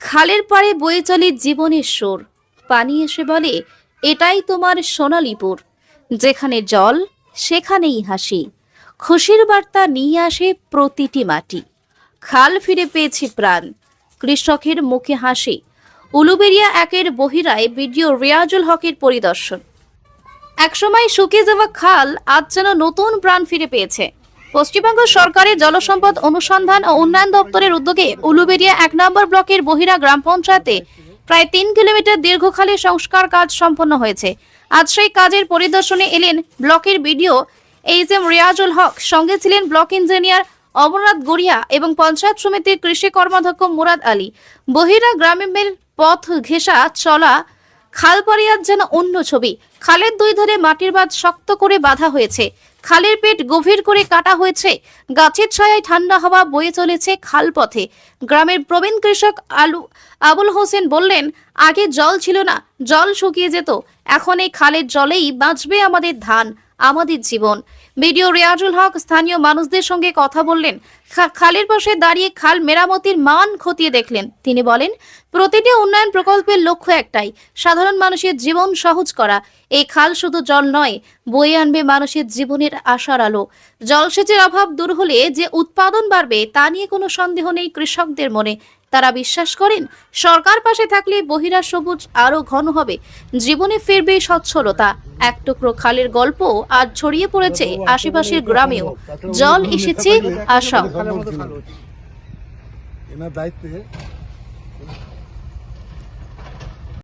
খালের পাড়ে বয়ে চলে জীবনের সুর। পানি এসে বলে, এটাই তোমার সোনালিপুর। যেখানে জল, সেখানেই হাসি। খুশির বার্তা নিয়ে আসে প্রতিটি মাটি। খাল ফিরে পেয়েছে প্রাণ। কৃষকের মুখে হাসি। উলুবেরিয়া একের বহিরায় ভিডিও রিয়াজুল হকের পরিদর্শন। একসময় শুকিয়ে যাওয়া খাল আজ যেন নতুন প্রাণ ফিরে পেয়েছে। পশ্চিমবঙ্গ সরকারের জলসম্পদ অনুসন্ধান ও উন্নয়ন দপ্তরের উদ্যোগে উলুবেরিয়া এক নম্বর ব্লকের বহিরা গ্রাম পঞ্চায়েতে প্রায় তিন কিলোমিটার দীর্ঘ খালের সংস্কার কাজ সম্পন্ন হয়েছে। আজ সেই কাজের পরিদর্শনে এলেন ব্লকের BDO H M Riazul Haque, সঙ্গে ছিলেন ব্লক ইঞ্জিনিয়ার অমরনাথ গড়িয়া এবং পঞ্চায়েত সমিতির কৃষি কর্মাধ্যক্ষ মুরাদ আলী। বহিরা গ্রামের পথ ঘেঁষা চলা খালপাড়িয়ার যেন অন্য ছবি। খালের দুই ধারে মাটির বাঁধ শক্ত করে বাঁধা হয়েছে। খালের পেট গভীর করে কাটা হয়েছে। গাছের ছায়ায় ঠান্ডা হাওয়া বয়ে চলেছে খাল পথে গ্রামের প্রবীণ কৃষক আলু আবুল হোসেন বললেন, আগে জল ছিল না, জল শুকিয়ে যেত। এখন এই খালের জলেই বাঁচবে আমাদের ধান। আমাদের জীবন। ভিডিও রিয়াজুল হক স্থানীয় মানুষদের সঙ্গে কথা বললেন। খালের পাশে দাঁড়িয়ে খাল মেরামতির মান খতিয়ে দেখলেন। তিনি বলেন, প্রতিটি উন্নয়ন প্রকল্পের লক্ষ্য একটাই, সাধারণ মানুষের জীবন সহজ করা। এই খাল শুধু জল নয়, বয়ে আনবে মানুষের জীবনের আশার আলো। জলসেচের অভাব দূর হলে যে উৎপাদন বাড়বে তা নিয়ে কোনো সন্দেহ নেই কৃষকদের মনে। তারা বিশ্বাস করেন, সরকার পাশে থাকলে বহিরা সবুজ আরও ঘন হবে। জীবনে ফিরবে সচ্ছলতা। এক টুকরো খালের গল্প আজ ছড়িয়ে পড়েছে আশেপাশের গ্রামেও। জল এসেছে আসাম। দায়িত্বে